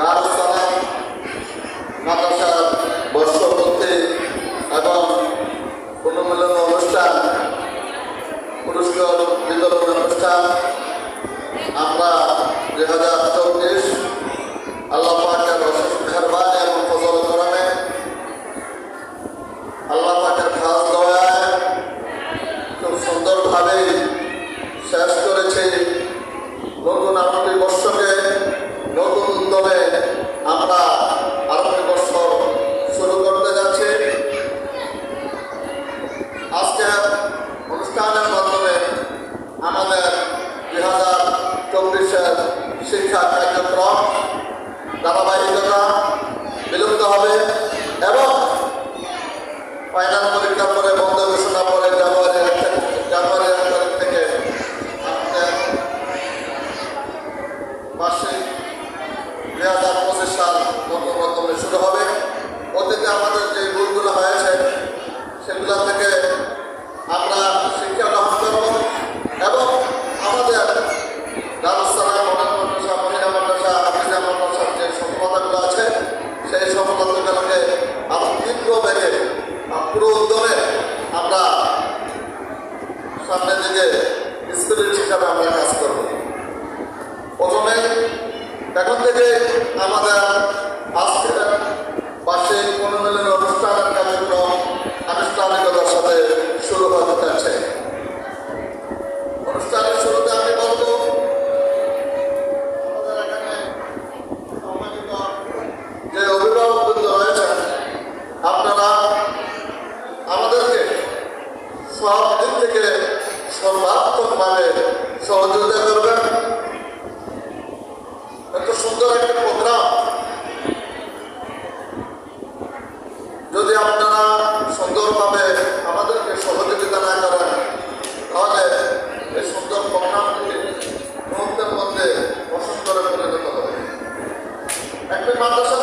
দারুসালাম মাদ্রাসার বর্ষপূর্তি এবং পুনর্মিলন অনুষ্ঠান, পুরস্কার বিতরণ অনুষ্ঠান। আমরা দুই হাজার চব্বিশ আল্লাহ পাকের অশেষ মেহরবান এবং ফসল করণে আল্লাহ পাকের খাস দয়ায় খুব সুন্দরভাবে শেষ করেছে। নতুন আটটি আজকে মাধ্যমে আমাদের দুই হাজার চব্বিশের শিক্ষা কার্যক্রম ধারাবাহিকতা সামনের দিকে হিসাবে আমরা কাজ করব। প্রথমে এখন থেকে আমাদের আজকের বার্ষিক কার্যক্রম, আনুষ্ঠানিকতার সাথে শুরু হতে অনুষ্ঠানের শুরুতে আমি বলব যে অভিভাবকবৃন্দ রয়েছেন, আপনারা আমাদেরকে সব দিক থেকে সর্বাত্মকভাবে সহযোগিতা করবেন এত সুন্দর একটা প্রোগ্রাম। যদি আপনারা সুন্দরভাবে আমাদেরকে সহযোগিতা না করেন, তাহলে এই সুন্দর প্রোগ্রামটি মুহূর্তের মধ্যে অসুন্দরে পরিণত হবে। একটি মাদ্রাসার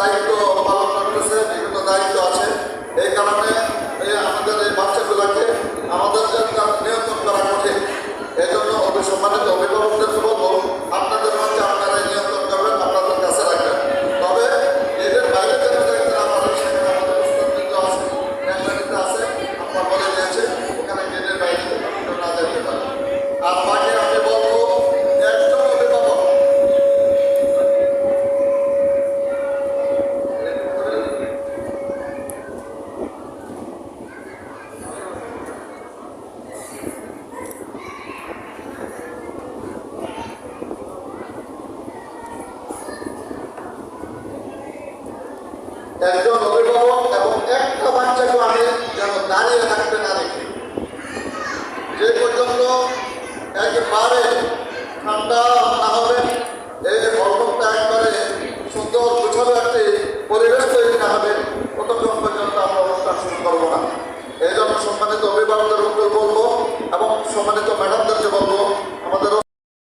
দায়িত্ব পালন করতেছে বিভিন্ন দায়িত্ব আছে। এই কারণে আমাদের এই বাচ্চাগুলোকে একজন অভিভাবক এবং একটা বাচ্চাকে আমি যেন দাঁড়িয়ে থাকতে না দেখি। যে পর্যন্ত একবারে ঠান্ডা না হবে, এই অল্পটা একবারে সুন্দর গুছানো একটি পরিবেশ তৈরি না হবে।